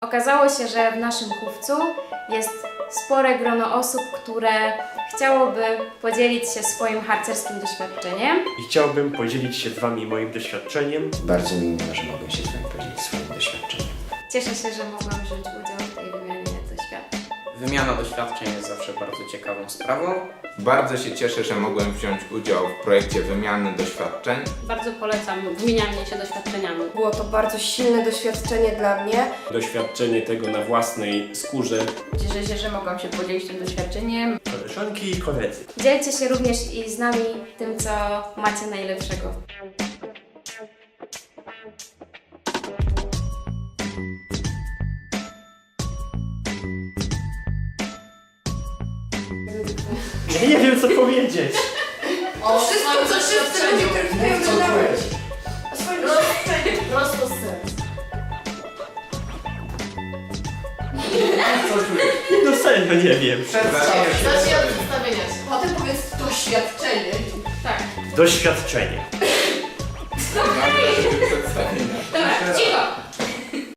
Okazało się, że w naszym chówcu jest spore grono osób, które chciałoby podzielić się swoim harcerskim doświadczeniem. I chciałbym podzielić się z Wami moim doświadczeniem. Bardzo mi miło, że mogę się z Wami podzielić swoim doświadczeniem. Cieszę się, że mogłam wziąć udział Wymiana doświadczeń jest zawsze bardzo ciekawą sprawą. Bardzo się cieszę, że mogłem wziąć udział w projekcie wymiany doświadczeń. Bardzo polecam wymienianie się doświadczeniami. Było to bardzo silne doświadczenie dla mnie. doświadczenie tego na własnej skórze. Cieszę się, że mogłam się podzielić tym doświadczeniem. Koleżanki i koledzy. Dzielcie się również i z nami tym, co macie najlepszego. Ja nie wiem co powiedzieć. O Wszystko, co wszyscy ludzie, którzy tutaj oglądają. O swoim doświadczeniu. Prosto z serca. No serio nie wiem. Zacznij od przedstawienia się. Potem powiedz doświadczenie. Tak. Doświadczenie.